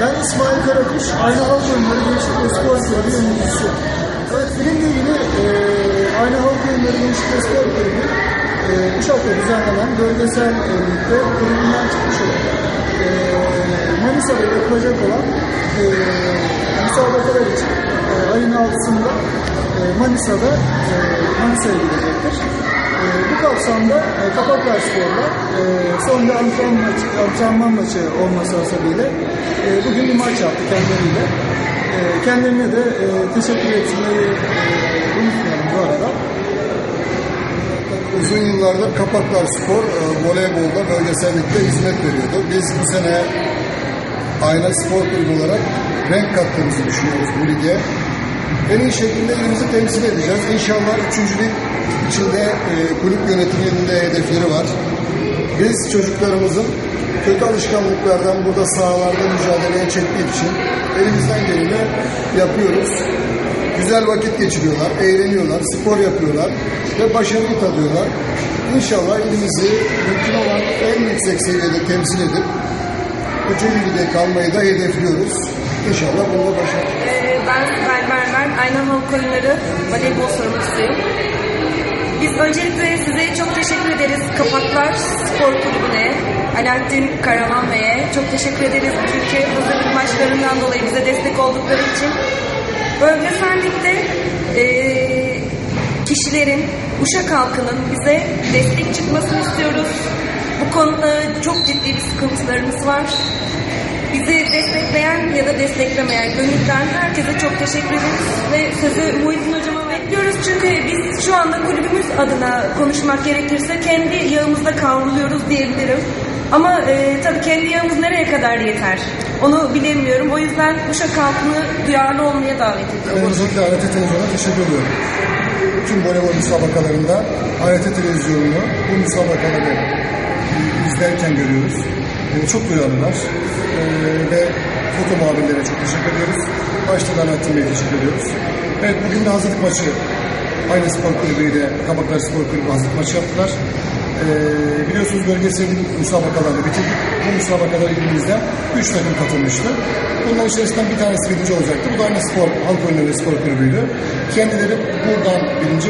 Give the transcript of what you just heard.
Ben İsmail Karakuş, Aynı Halk Oyunları Gençlik ve Spor Kulübü yöneticisi. Evet, bilindiği gibi e, Aynı Halk Oyunları Gençlik ve Spor Kulübü e, Uşak'ta düzenlenen bölgesel e, ligde kulübünden çıkmış olan e, Manisa'da yapılacak olan e, müsabakalar için e, ayın 6'sında e, Manisa'da e, Manisa'ya gidecektir. E, bu kapsamda e, Kapaklar Spor'la e, son bir antrenman maçı, maçı olması hasebiyle e, bugün bir maç yaptı kendileriyle. E, kendilerine de e, teşekkür etmeyi e, unutmayalım bu arada. Uzun yıllardır Kapaklar Spor e, voleybolda bölgesellikte hizmet veriyordu. Biz bu sene Ayna Spor Kulübü olarak renk kattığımızı düşünüyoruz bu lige. En iyi şekilde ilimizi temsil edeceğiz. İnşallah üçüncülük içinde e, kulüp yönetiminin de hedefleri var. Biz çocuklarımızın kötü alışkanlıklardan burada sahalarda mücadeleye çektiği için elimizden geleni yapıyoruz. Güzel vakit geçiriyorlar, eğleniyorlar, spor yapıyorlar ve başarıyı tadıyorlar. İnşallah ilimizi mümkün olan en yüksek seviyede temsil edip üçüncü lige kalmayı da hedefliyoruz. İnşallah bunu başarırız. Ee, Ben Sibel Berber, Ayna Halk Oyunları voleybol sorumlusuyum. Biz öncelikle size çok teşekkür ederiz Kapaklar Spor Kulübü'ne, Alaaddin Karaman Bey'e çok teşekkür ederiz Türkiye hazırlık maçlarından dolayı bize destek oldukları için. Bölgesellikte eee kişilerin, Uşak halkının bize destek çıkmasını istiyoruz. Bu konuda çok ciddi bir sıkıntılarımız var. Bizi destekleyen ya da desteklemeyen gönülden herkese çok teşekkür ederiz ve sözü Muhittin Hocam'a bekliyoruz çünkü biz şu anda kulübümüz adına konuşmak gerekirse kendi yağımızda kavruluyoruz diyebilirim. Ama e, tabii kendi yağımız nereye kadar yeter? Onu bilemiyorum. O yüzden Uşak halkını duyarlı olmaya davet ediyorum. Öncelikle ART Televizyon'a teşekkür ediyorum. Tüm voleybol müsabakalarında ART Televizyonu'nu bu müsabakaları izlerken görüyoruz. Ee, çok duyarlılar. Ee, ve foto muhabirlere çok teşekkür ediyoruz. Başta Alaaddin Bey'e teşekkür ediyoruz. Evet bugün de hazırlık maçı Aynı Spor Kulübü ile Kabaklar Spor Kulübü hazırlık maçı yaptılar. Ee, biliyorsunuz bölgesel müsabakalarını bitirdik. Bu müsabakalara ilimizden 3 takım katılmıştı. Bunların içerisinden bir tanesi birinci olacaktı. Bu da Aynı Spor Halk Oyunları Spor Kulübü'ydü. Kendileri buradan birinci